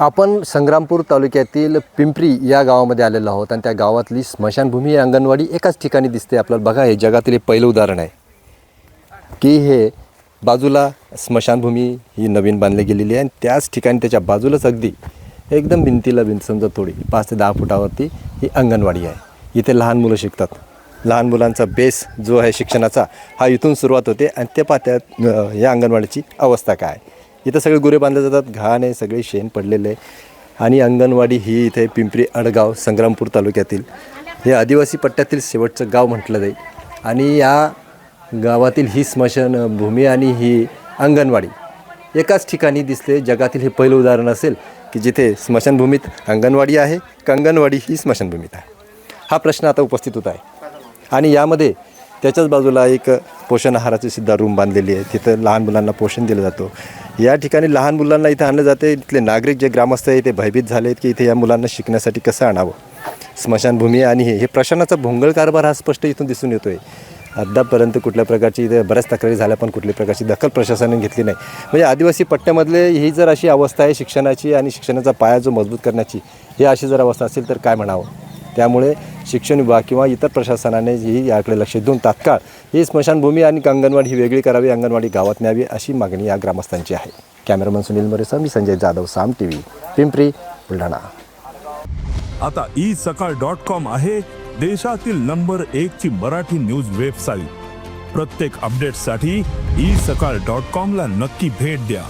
आपण संग्रामपूर तालुक्यातील पिंपरी या गावामध्ये आलेलो आहोत आणि त्या गावातली स्मशानभूमी अंगणवाडी एकाच ठिकाणी दिसते आपल्याला. बघा हे जगातील हे पहिलं उदाहरण आहे. की हे बाजूला स्मशानभूमी ही नवीन बांधली गेलेली आहे आणि त्याच ठिकाणी त्याच्या बाजूलाच अगदी एकदम भिंतीला भिंत समजा थोडी पाच ते दहा फुटावरती ही अंगणवाडी आहे. इथे लहान मुलं शिकतात. लहान मुलांचा बेस जो आहे शिक्षणाचा हा इथून सुरुवात होते आणि ते पाहत्या या अंगणवाडीची अवस्था काय इथं सगळे गुरे बांधले जातात घाण आहे सगळे शेण पडलेले आहे. आणि अंगणवाडी ही इथे पिंपरी अडगाव संग्रामपूर तालुक्यातील. हे आदिवासी पट्ट्यातील शेवटचं गाव म्हटलं जाईल. आणि या गावातील ही स्मशानभूमी आणि ही अंगणवाडी एकाच ठिकाणी दिसते. जगातील हे पहिलं उदाहरण असेल की जिथे स्मशानभूमीत अंगणवाडी आहे का अंगणवाडी ही स्मशानभूमीत आहे? हा प्रश्न आता उपस्थित होत आहे. आणि यामध्ये त्याच्याच बाजूला एक पोषण आहाराची सुद्धा रूम बांधलेली आहे. तिथं लहान मुलांना पोषण दिलं जातं. या ठिकाणी लहान मुलांना इथं आणलं जाते. इथले नागरिक जे ग्रामस्थ आहे ते भयभीत झाले आहेत की इथे या मुलांना शिकण्यासाठी कसं आणावं? स्मशानभूमी आणि हे हे प्रशासनाचा भोंगळ कारभार हा स्पष्ट इथून दिसून येतो आहे अद्यापपर्यंत कुठल्या प्रकारची इथे बऱ्याच तक्रारी झाल्या पण कुठल्या प्रकारची दखल प्रशासनाने घेतली नाही. म्हणजे आदिवासी पट्ट्यामधले ही जर अशी अवस्था आहे शिक्षणाची आणि शिक्षणाचा पाया जो मजबूत करण्याची ही अशी जर अवस्था असेल तर काय म्हणावं? त्यामुळे शिक्षण विभाग किंवा इतर प्रशासनाने ही याकडे लक्ष देऊन तात्काळ ही स्मशानभूमी आणि अंगणवाडी ही वेगळी करावी अंगणवाडी गावात न्यावी अशी मागणी या ग्रामस्थांची आहे. कॅमेरामन सुनील मोरेसह मी संजय जाधव साम टी व्ही पिंपरी बुलढाणा. आता ई सकाळ डॉट कॉम आहे देशातील नंबर एक ची मराठी न्यूज वेबसाईट. प्रत्येक अपडेटसाठी ई सकाळ डॉट कॉम ला नक्की भेट द्या.